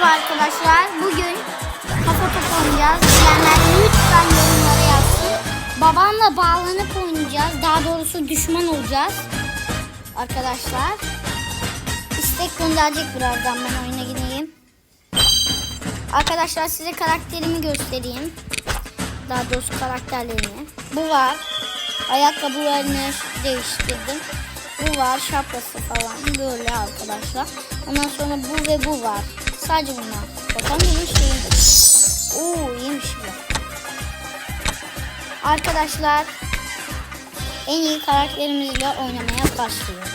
Merhaba arkadaşlar. Bugün kafa topu oynayacağız. Bilenler lütfen yorumlara yazsın. Babamla bağlanıp oynayacağız. Daha doğrusu düşman olacağız. Arkadaşlar. İstek gönderecek birazdan ben oyuna gideyim. Arkadaşlar size karakterimi göstereyim. Daha doğrusu karakterlerimi. Bu var. Ayakkabılarını değiştirdim. Bu var şapkası falan böyle arkadaşlar. Ondan sonra bu ve bu var. Sadece bunlar. Bakalım bunun şeyi. Oo iyiymiş bu. Arkadaşlar en iyi karakterimizle oynamaya başlıyoruz.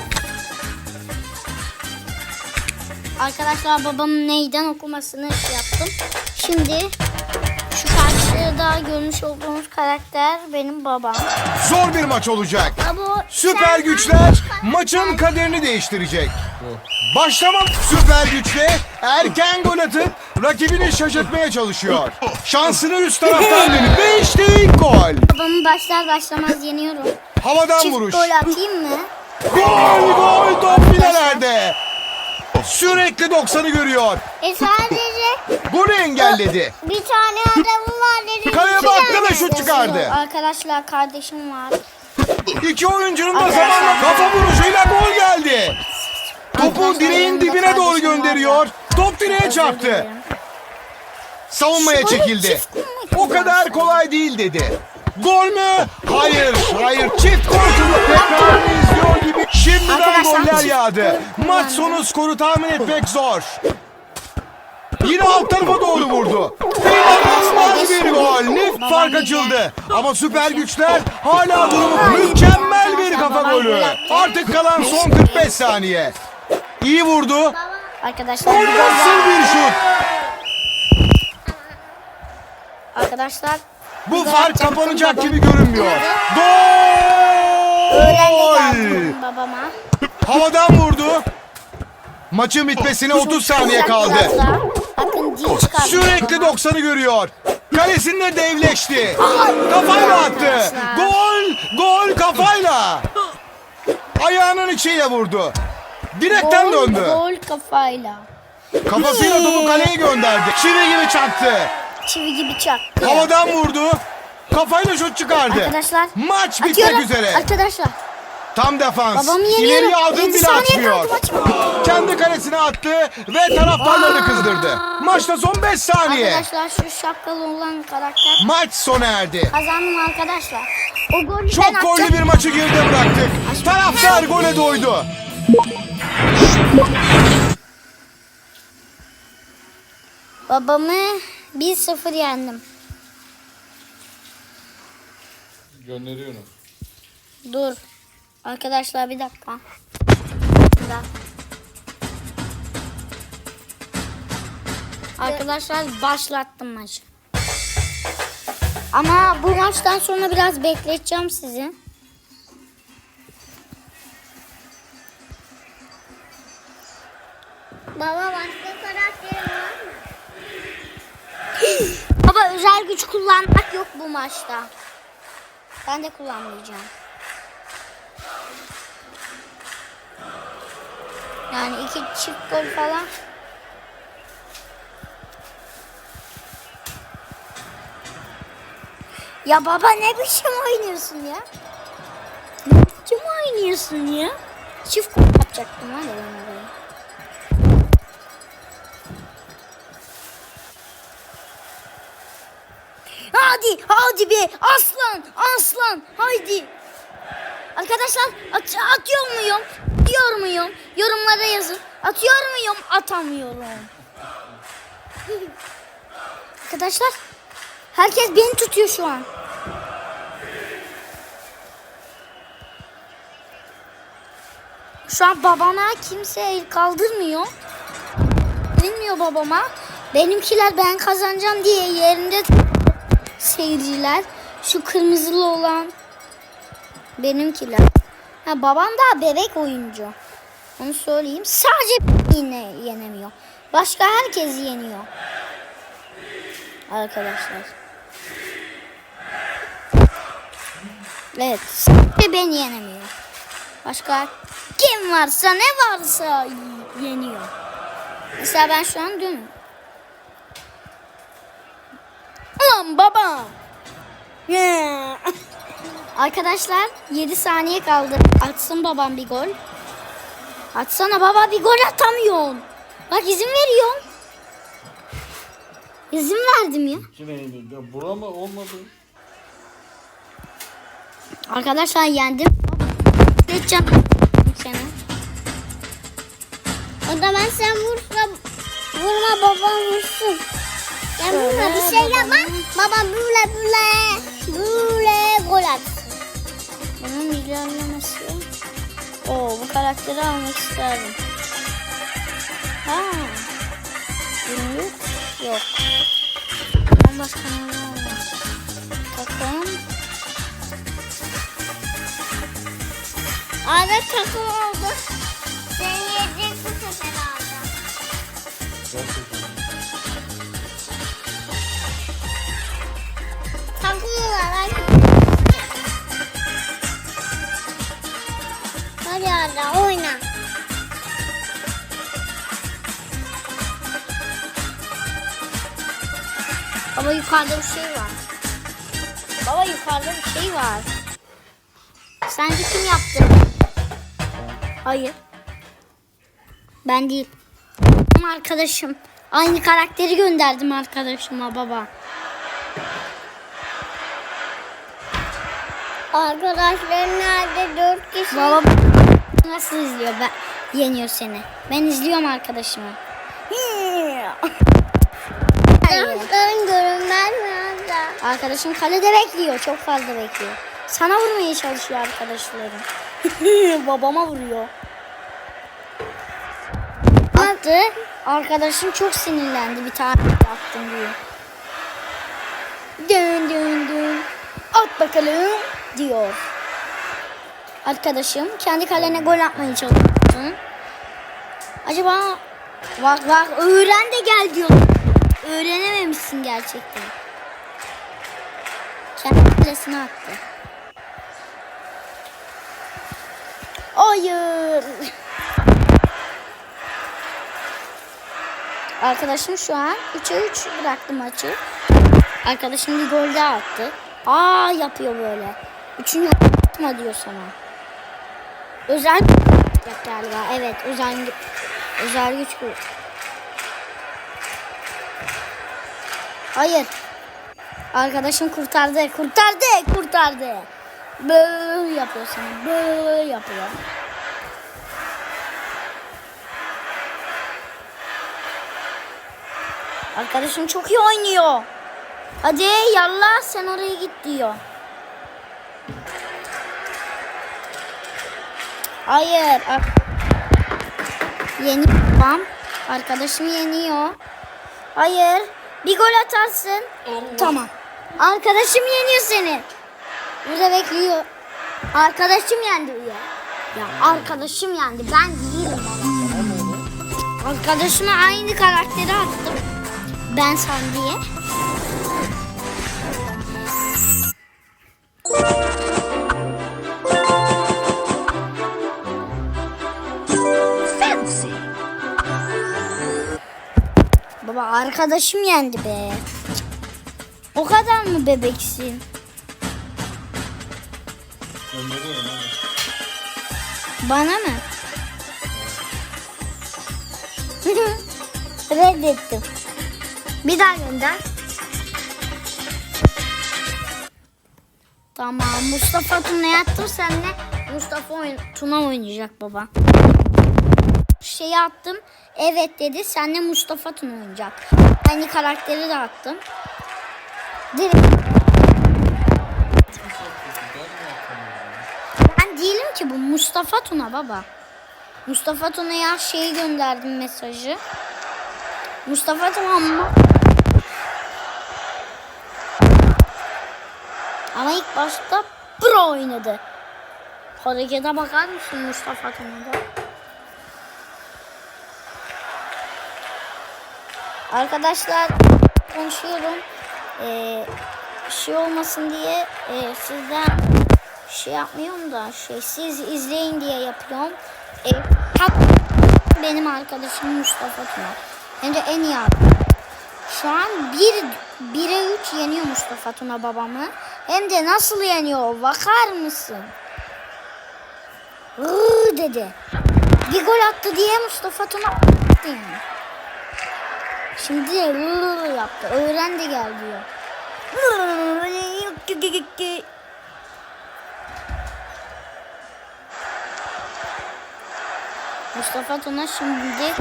Arkadaşlar babamın neyden okumasını şey yaptım. Şimdi şu karşıda görmüş olduğunuz karakter benim babam. Zor bir maç olacak. Abo, Süper güçler maçın kaderini değiştirecek. Başlamam süper güçle erken gol atıp rakibini şaşırtmaya çalışıyor. Şansını üst taraftan dönüp ve işte ilk gol. Babamı başlar başlamaz yeniyorum. Havadan Çift vuruş. gol atayım mı? Gol gol top filelerde. Sürekli 90'ı görüyor. E sadece Golü engelledi. bir tane adamım var dedi. Kaleye iki baktı tane ve şut çıkardı. Arkadaşlar kardeşim var. İki oyuncunun da zamanla kafa vuruşuyla gol geldi. Topu direğin dibine doğru gönderiyor. Top direğe çarptı. Savunmaya çekildi. O kadar kolay değil dedi. Gol mü? Hayır, hayır. Çift gol kılıp tekrarını izliyor gibi şimdiden goller yağdı. Maç sonu skoru tahmin etmek zor. Yine alt tarafa doğru vurdu. İnanılmaz bir gol. Net fark açıldı. Ama süper güçler hala durumu mükemmel bir kafa golü. Artık kalan son 45 saniye. İyi vurdu. Arkadaşlar var. bir şut? Arkadaşlar Bu fark kapanacak babam- gibi görünmüyor. Gol! geldi babama. Havadan vurdu. Maçın bitmesine 30 saniye kaldı. Bakın. Sürekli 90'ı görüyor. Kalesinde devleşti. Kafayla attı. Gol! Gol kafayla. Ayağının içiyle vurdu. Direkten Gol, döndü. Gol kafayla. Kafasıyla topu kaleye gönderdi. Çivi gibi çaktı. Çivi gibi çaktı. Havadan vurdu. Kafayla şut çıkardı. Arkadaşlar. Maç bitmek Atıyorum. üzere. Arkadaşlar. Tam defans. Babamı yeniyorum. İleriye adım bile atmıyor. Kendi kalesine attı ve taraftarlarını kızdırdı. Maçta son 5 saniye. Arkadaşlar şu şapkalı olan karakter Maç sona erdi. kazandım arkadaşlar. O golü ben Çok gollü atacağım. bir maçı geride bıraktık. Taraftar gole doydu. Babamı 1-0 yendim. Gönderiyorum. Dur. Arkadaşlar bir dakika. Bir dakika. Arkadaşlar başlattım maçı. Ama bu maçtan sonra biraz bekleteceğim sizi. Baba başka karakterin var mı? Baba özel güç kullanmak yok bu maçta. Ben de kullanmayacağım. Yani iki çift gol falan. Ya baba ne biçim oynuyorsun ya? Ne biçim oynuyorsun ya? Çift gol yapacaktım ya ben oraya. Hadi hadi be aslan aslan haydi. Arkadaşlar at, atıyor muyum? Diyor muyum? Yorumlara yazın. Atıyor muyum? Atamıyorum. Arkadaşlar herkes beni tutuyor şu an. Şu an babama kimse el kaldırmıyor. Bilmiyor babama. Benimkiler ben kazanacağım diye yerinde seyirciler. Şu kırmızılı olan benimkiler. Ha, babam daha bebek oyuncu. Onu söyleyeyim. Sadece yine yenemiyor. Başka herkes yeniyor. Arkadaşlar. Evet. Sadece ben yenemiyor. Başka kim varsa ne varsa yeniyor. Mesela ben şu an dönüm. Bam baba. Yeah. Arkadaşlar 7 saniye kaldı. Atsın babam bir gol. Atsana baba bir gol atamıyorsun. Bak izin veriyorum. İzin verdim ya. Yine iyiydi. Ya bura mı olmadı? Arkadaşlar yendim. Geçeceğim. Seni. O zaman sen vursa vurma babam vursun. Sen vurma bir şey yapma. Baba böyle böyle böyle gol at. Bunun ilerlemesi. Oo bu karakteri almak isterdim. Ha. Günlük yok. Ben başka ne? Takım. Arada takım yukarıda bir şey var. Baba yukarıda bir şey var. Sence kim yaptı? Hayır. Ben değil. Benim arkadaşım. Aynı karakteri gönderdim arkadaşıma baba. Arkadaşların nerede? Dört kişi. Baba nasıl izliyor? Ben yeniyor seni. Ben izliyorum arkadaşımı. Arkadaşların görünmez mi Arda? Arkadaşım kalede bekliyor. Çok fazla bekliyor. Sana vurmaya çalışıyor arkadaşlarım. Babama vuruyor. Attı. Arkadaşım çok sinirlendi bir tane attım diyor. Dön dön dön. At bakalım diyor. Arkadaşım kendi kalene gol atmaya çalışıyorsun. Acaba bak bak öğren de gel diyor. Öğrenememişsin gerçekten. Kendi kalesine attı. Hayır. Arkadaşım şu an 3'e 3 bıraktı maçı. Arkadaşım bir gol daha attı. Aa yapıyor böyle. Üçüncü atma diyor sana. Özel Yok galiba. Evet özel özel güç bu. Hayır. Arkadaşım kurtardı, kurtardı, kurtardı. Böyle yapıyor sana, böyle yapıyor. Arkadaşım çok iyi oynuyor. Hadi yallah sen oraya git diyor. Hayır. Yeni babam. Arkadaşım yeniyor. Hayır. Bir gol atarsın. Tamam. Arkadaşım yeniyor seni. Burada bekliyor. Arkadaşım yendi ya. Ya arkadaşım yendi. Ben değilim. Arkadaşıma aynı karakteri attım. Ben sen diye. Arkadaşım yendi be. O kadar mı bebeksin? Bana mı? Reddettim. Bir daha gönder. Tamam Mustafa Tuna yattım senle. Mustafa oyun, Tuna oynayacak baba. Şeyi attım. Evet dedi. Senle Mustafa Tuna oynayacak. Aynı karakteri de attım. Direkt. Ben değilim ki bu Mustafa Tuna baba. Mustafa Tuna'ya şeyi gönderdim mesajı. Mustafa Tuna mı? Ama ilk başta pro oynadı. Harekete bakar mısın Mustafa Tuna'da? Arkadaşlar konuşuyorum. Ee, şey olmasın diye e, sizden şey yapmıyorum da şey siz izleyin diye yapıyorum. E, tat benim arkadaşım Mustafa Tuna. De en iyi arkadaşım. Şu an bir 1'e 3 yeniyor Mustafa Tuna babamı. Hem de nasıl yeniyor bakar mısın? Rrr dedi. Bir gol attı diye Mustafa Tuna attı yani. Şimdi de rrr yaptı. Öğrendi gel diyor. Mustafa Tuna şimdi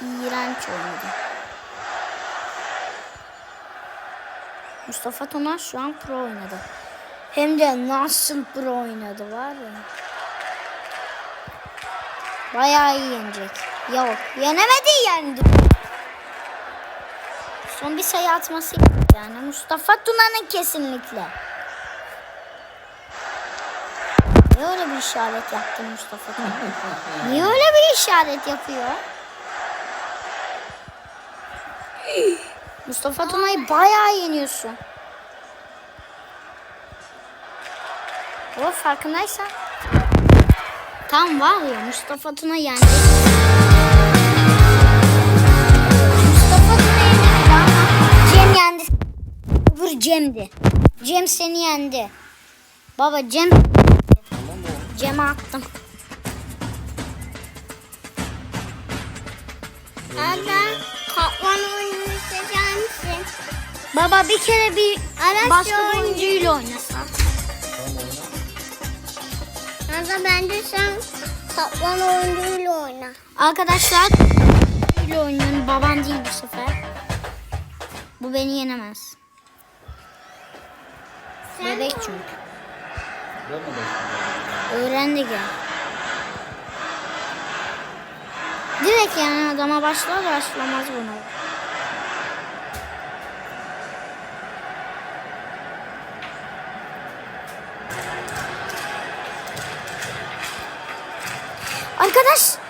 iğrenç oynadı. Mustafa Tuna şu an pro oynadı. Hem de nasıl pro oynadı var ya. Bayağı iyi yenecek. Yok yenemedi yendi. Son bir sayı atması yani Mustafa Tuna'nın kesinlikle. Niye öyle bir işaret yaptı Mustafa Tuna? Niye öyle bir işaret yapıyor? Mustafa Tuna'yı bayağı yeniyorsun. O farkındaysan. Tam var ya Mustafa Tuna yendi. Cem yendi. Öbür Cem'di. Cem seni yendi. Baba Cem. Cem'e attım. Anne kaplan oyunu seçer misin? Baba bir kere bir Araç başka oyuncuyla oynasak. Anne bence sen kaplan oyuncuyla oyna. Arkadaşlar ile oynuyorum. Baban değil bu sefer. Bu beni yenemez. Bebek çünkü. Ben mi başlayayım? Gel. Direkt yani adama başlar başlamaz bunu. Arkadaş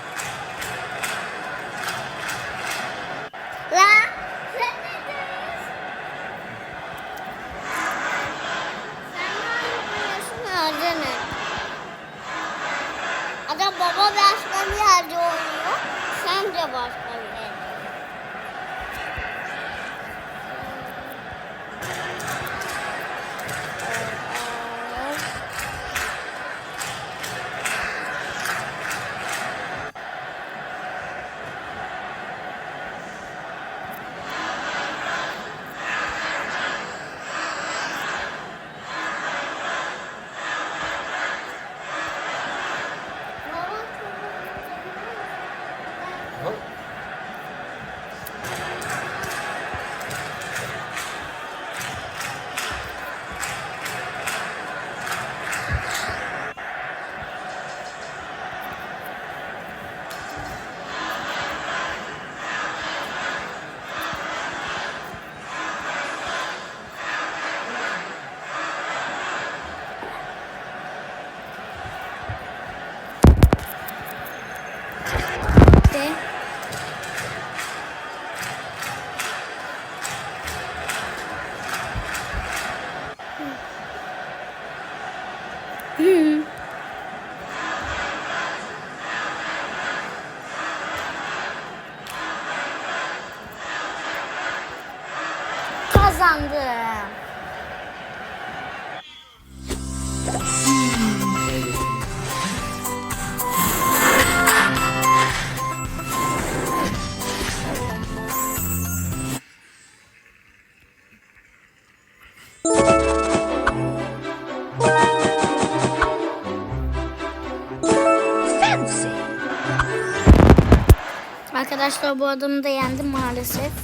Kazandım. Arkadaşlar bu adamı da yendim maalesef.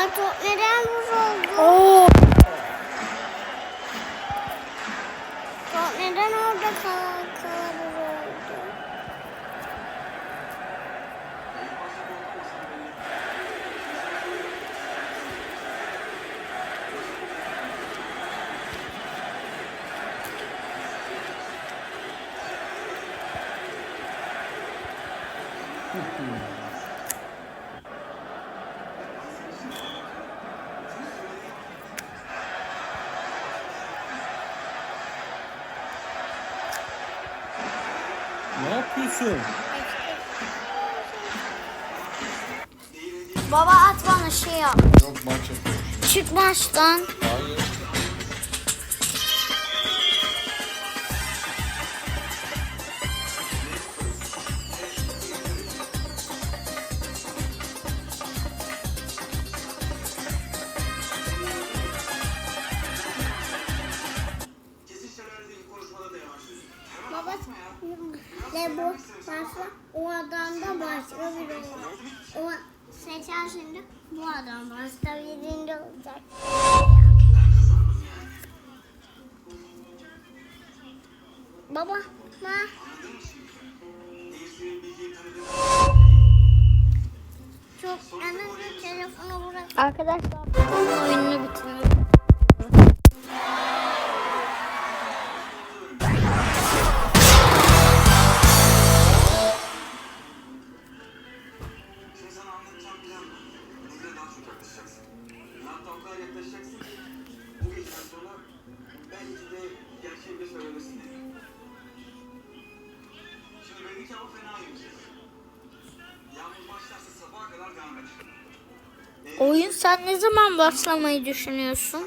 Aa, top neden vuruldu? Oo. Top neden orada kal yapıyorsun? Baba at bana şey yap. Yok maç yapıyorum. Çık maçtan. Hayır. Olacak. Baba, ma. Çok önemli telefonu bırak. Arkadaşlar oyununu bitiriyoruz. Sen ne zaman başlamayı düşünüyorsun?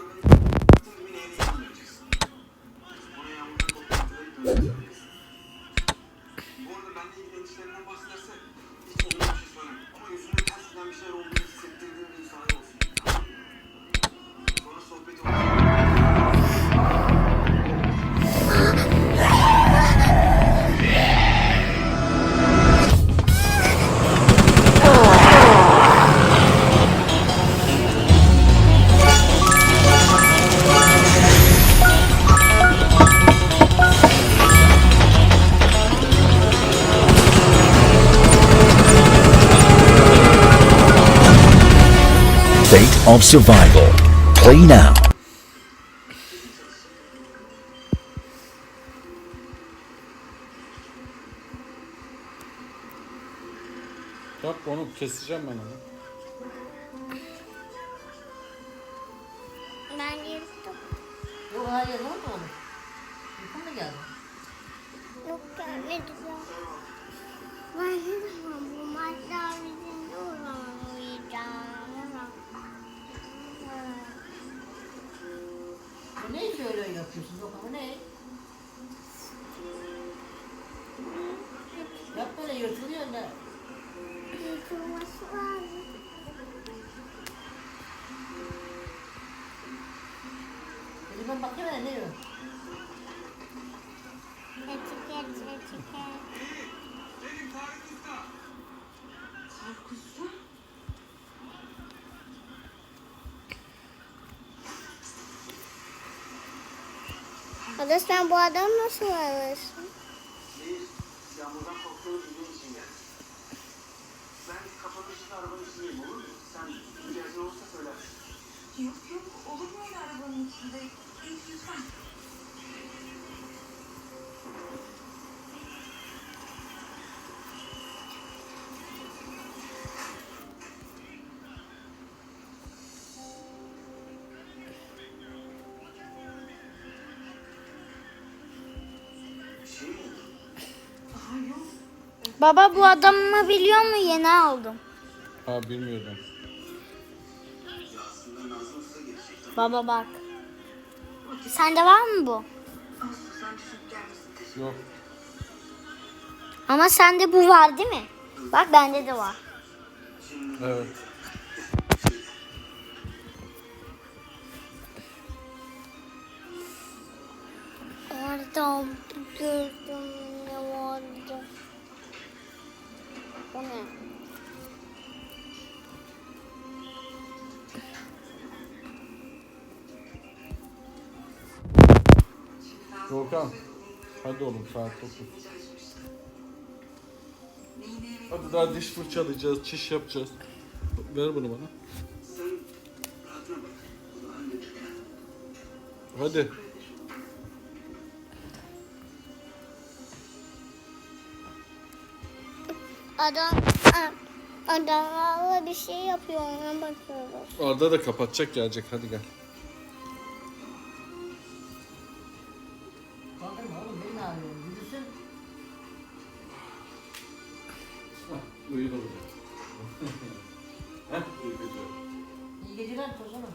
Fate of Survival. Play now. Yap onu keseceğim ben onu. Ben yırttım. Yok hayır ne oldu oğlum? Uykun mu geldi? Yok gelmedi ya. Ben Bu ne iş öyle yapıyorsun yok ama ne? Yap böyle yırtılıyor ne? Yıkılması lazım. Dedim ben bakayım hele ne diyor? Etiket, etiket. Ada sen bu adam nasıl alırsın? Yağmurdan korktuğunu bildiğin için geldim. Ben kafanın içinde arabanın içindeyim olur mu? Sen ihtiyacın olursa söylersin. Yok yok olur mu öyle arabanın içinde? Baba bu adamı biliyor mu? Yeni aldım. Ha bilmiyordum. Baba bak. Sende var mı bu? Yok. Ama sende bu var değil mi? Bak bende de var. Evet. Orada gördüm ne vardı. O ne? Volkan. Hadi oğlum saat 9. Hadi daha diş fırçalayacağız, çiş yapacağız. Ver bunu bana. Hadi. Adam adamlarla bir şey yapıyor ona bakıyoruz. Arda da kapatacak gelecek hadi gel. Yürüsün. Uyudu Heh, uykucu. İyi geceler tozunu.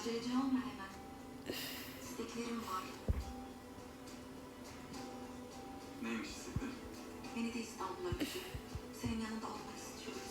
Aceleci olma hemen. İsteklerim var. Neymiş istekleri? Beni de İstanbul'a götür. Senin yanında olmak istiyorum.